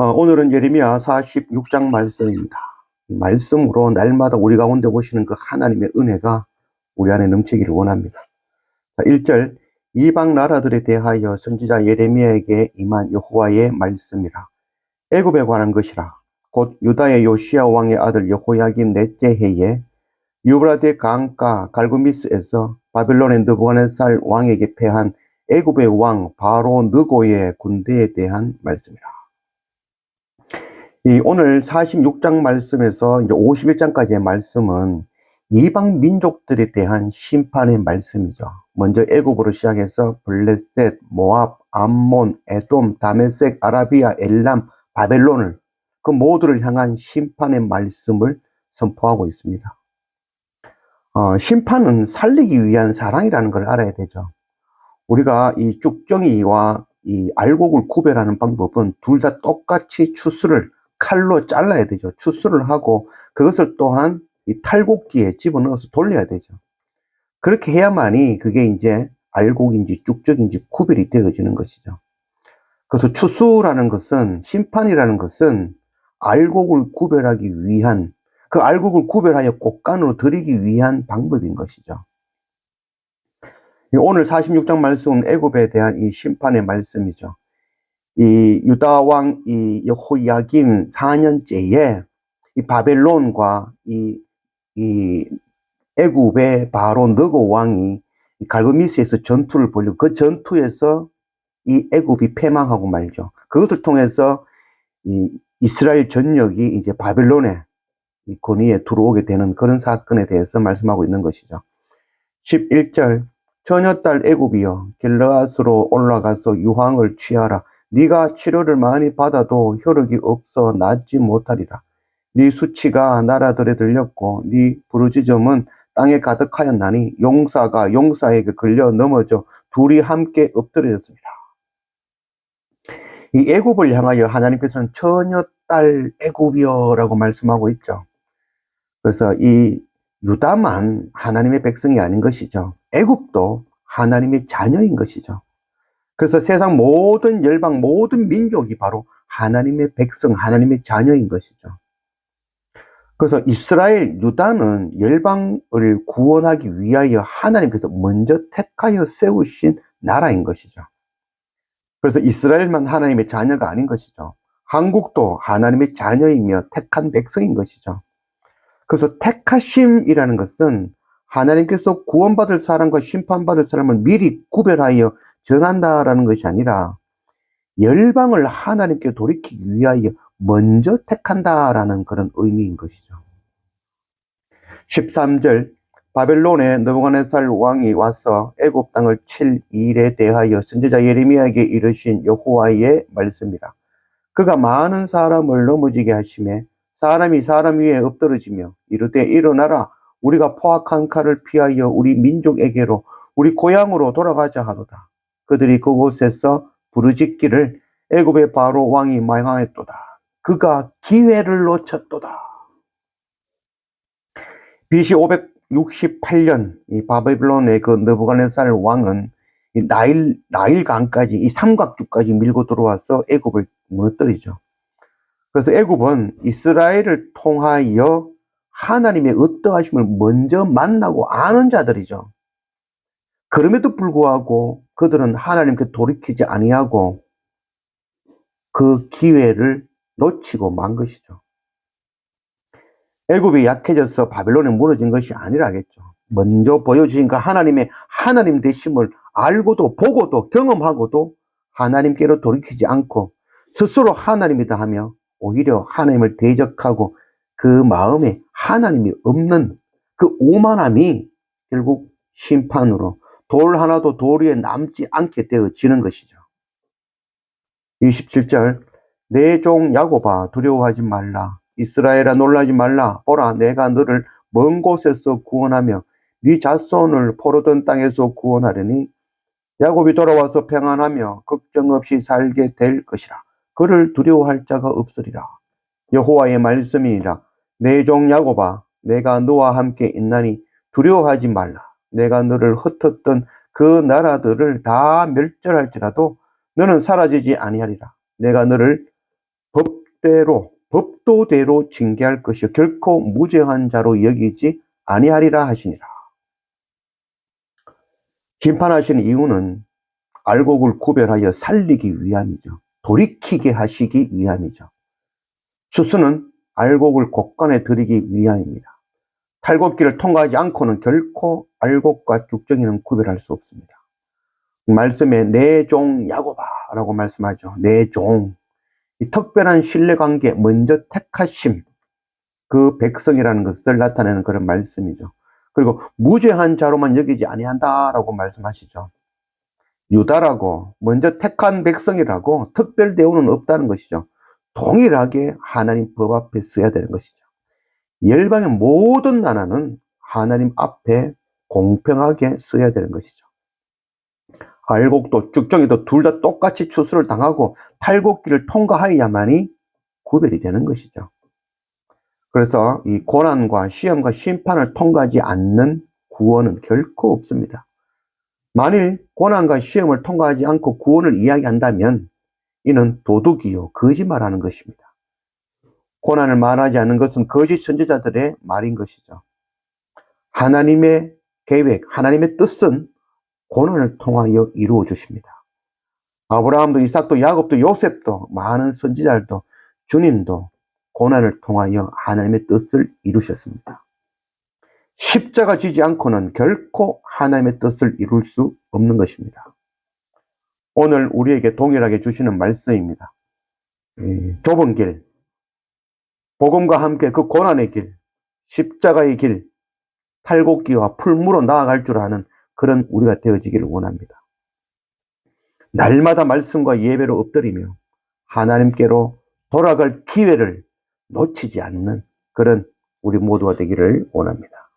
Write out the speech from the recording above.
어, 오늘은 예레미야 46장 말씀입니다. 말씀으로 날마다 우리 가운데 오시는 그 하나님의 은혜가 우리 안에 넘치기를 원합니다. 자, 1절 이방 나라들에 대하여 선지자 예레미야에게 임한 여호와의 말씀이라. 애굽에 관한 것이라. 곧 유다의 요시야 왕의 아들 여호야김 넷째 해에 유브라데 강가 갈구미스에서 바빌론의 느부갓네살 왕에게 패한 애굽의 왕 바로 느고의 군대에 대한 말씀이라. 이 오늘 46장 말씀에서 이제 51장까지의 말씀은 이방 민족들에 대한 심판의 말씀이죠. 먼저 애굽으로 시작해서 블레셋, 모압, 암몬, 에돔, 다메섹, 아라비아, 엘람, 바벨론을 그 모두를 향한 심판의 말씀을 선포하고 있습니다. 어, 심판은 살리기 위한 사랑이라는 걸 알아야 되죠. 우리가 이 쭉정이와 이 알곡을 구별하는 방법은 둘 다 똑같이 추수를 칼로 잘라야 되죠. 추수를 하고 그것을 또한 이 탈곡기에 집어넣어서 돌려야 되죠. 그렇게 해야만이 그게 이제 알곡인지 쭉적인지 구별이 되어지는 것이죠. 그래서 추수라는 것은 심판이라는 것은 알곡을 구별하기 위한 그 알곡을 구별하여 곡간으로 들이기 위한 방법인 것이죠. 오늘 46장 말씀은 애굽에 대한 이 심판의 말씀이죠. 이 유다 왕 이 여호야김 4년째에 이 바벨론과 이, 이 애굽의 바로 느고 왕이 갈그미스에서 전투를 벌이고 그 전투에서 이 애굽이 패망하고 말죠. 그것을 통해서 이 이스라엘 전역이 이제 바벨론의 이 권위에 들어오게 되는 그런 사건에 대해서 말씀하고 있는 것이죠. 11절 처녀딸 애굽이여 길르앗으로 올라가서 유황을 취하라. 네가 치료를 많이 받아도 효력이 없어 낫지 못하리라. 네 수치가 나라들에 들렸고 네 부르짖음은 땅에 가득하였나니 용사가 용사에게 걸려 넘어져 둘이 함께 엎드려졌습니다. 이 애굽을 향하여 하나님께서는 처녀 딸 애굽이여라고 말씀하고 있죠. 그래서 이 유다만 하나님의 백성이 아닌 것이죠. 애굽도 하나님의 자녀인 것이죠. 그래서 세상 모든 열방 모든 민족이 바로 하나님의 백성, 하나님의 자녀인 것이죠. 그래서 이스라엘 유다는 열방을 구원하기 위하여 하나님께서 먼저 택하여 세우신 나라인 것이죠. 그래서 이스라엘만 하나님의 자녀가 아닌 것이죠. 한국도 하나님의 자녀이며 택한 백성인 것이죠. 그래서 택하심이라는 것은 하나님께서 구원받을 사람과 심판받을 사람을 미리 구별하여 정한다라는 것이 아니라 열방을 하나님께 돌이키기 위하여 먼저 택한다라는 그런 의미인 것이죠. 13절 바벨론의 느부갓네살 왕이 와서 애굽 땅을 칠 일에 대하여 선지자 예레미야에게 이르신 여호와의 말씀이라. 그가 많은 사람을 넘어지게 하심에 사람이 사람 위에 엎드러지며 이르되 일어나라 우리가 포악한 칼을 피하여 우리 민족에게로 우리 고향으로 돌아가자 하도다. 그들이 그곳에서 부르짖기를 애굽의 바로 왕이 망하였도다. 그가 기회를 놓쳤도다. BC 568년 이 바벨론의 그 느부갓네살 왕은 이 나일 나일 강까지 이 삼각주까지 밀고 들어와서 애굽을 무너뜨리죠. 그래서 애굽은 이스라엘을 통하여 하나님의 어떠하심을 먼저 만나고 아는 자들이죠. 그럼에도 불구하고 그들은 하나님께 돌이키지 아니하고 그 기회를 놓치고 만 것이죠. 애굽이 약해져서 바벨론에 무너진 것이 아니라겠죠. 먼저 보여주신 그 하나님의 하나님 되심을 알고도 보고도 경험하고도 하나님께로 돌이키지 않고 스스로 하나님이다 하며 오히려 하나님을 대적하고 그 마음에 하나님이 없는 그 오만함이 결국 심판으로 돌 하나도 돌 위에 남지 않게 되어지는 것이죠. 27절 내 종 야고바 두려워하지 말라. 이스라엘아 놀라지 말라. 보라 내가 너를 먼 곳에서 구원하며 네 자손을 포로던 땅에서 구원하려니 야곱이 돌아와서 평안하며 걱정 없이 살게 될 것이라. 그를 두려워할 자가 없으리라. 여호와의 말씀이니라. 내 종 야고바 내가 너와 함께 있나니 두려워하지 말라 내가 너를 흩었던 그 나라들을 다 멸절할지라도 너는 사라지지 아니하리라 내가 너를 법대로 법도대로 징계할 것이요 결코 무죄한 자로 여기지 아니하리라 하시니라. 심판하시는 이유는 알곡을 구별하여 살리기 위함이죠. 돌이키게 하시기 위함이죠. 추수는 알곡을 곡간에 들이기 위함입니다. 탈곡기를 통과하지 않고는 결코 알곡과 쭉정이는 구별할 수 없습니다. 말씀에 내종 야고바라고 말씀하죠. 내 종. 이 특별한 신뢰관계, 먼저 택하심, 그 백성이라는 것을 나타내는 그런 말씀이죠. 그리고 무죄한 자로만 여기지 아니한다라고 말씀하시죠. 유다라고 먼저 택한 백성이라고 특별 대우는 없다는 것이죠. 동일하게 하나님 법 앞에 서야 되는 것이죠. 열방의 모든 나라는 하나님 앞에 공평하게 서야 되는 것이죠. 알곡도 쭉정이도 둘 다 똑같이 추수를 당하고 탈곡기를 통과하여야만이 구별이 되는 것이죠. 그래서 이 고난과 시험과 심판을 통과하지 않는 구원은 결코 없습니다. 만일 고난과 시험을 통과하지 않고 구원을 이야기한다면 이는 도둑이요 거짓말하는 것입니다. 고난을 말하지 않는 것은 거짓 선지자들의 말인 것이죠. 하나님의 계획, 하나님의 뜻은 고난을 통하여 이루어 주십니다. 아브라함도 이삭도 야곱도 요셉도 많은 선지자들도 주님도 고난을 통하여 하나님의 뜻을 이루셨습니다. 십자가 지지 않고는 결코 하나님의 뜻을 이룰 수 없는 것입니다. 오늘 우리에게 동일하게 주시는 말씀입니다. 이 좁은 길, 복음과 함께 그 고난의 길, 십자가의 길, 탈곡기와 풀무로 나아갈 줄 아는 그런 우리가 되어지기를 원합니다. 날마다 말씀과 예배로 엎드리며 하나님께로 돌아갈 기회를 놓치지 않는 그런 우리 모두가 되기를 원합니다.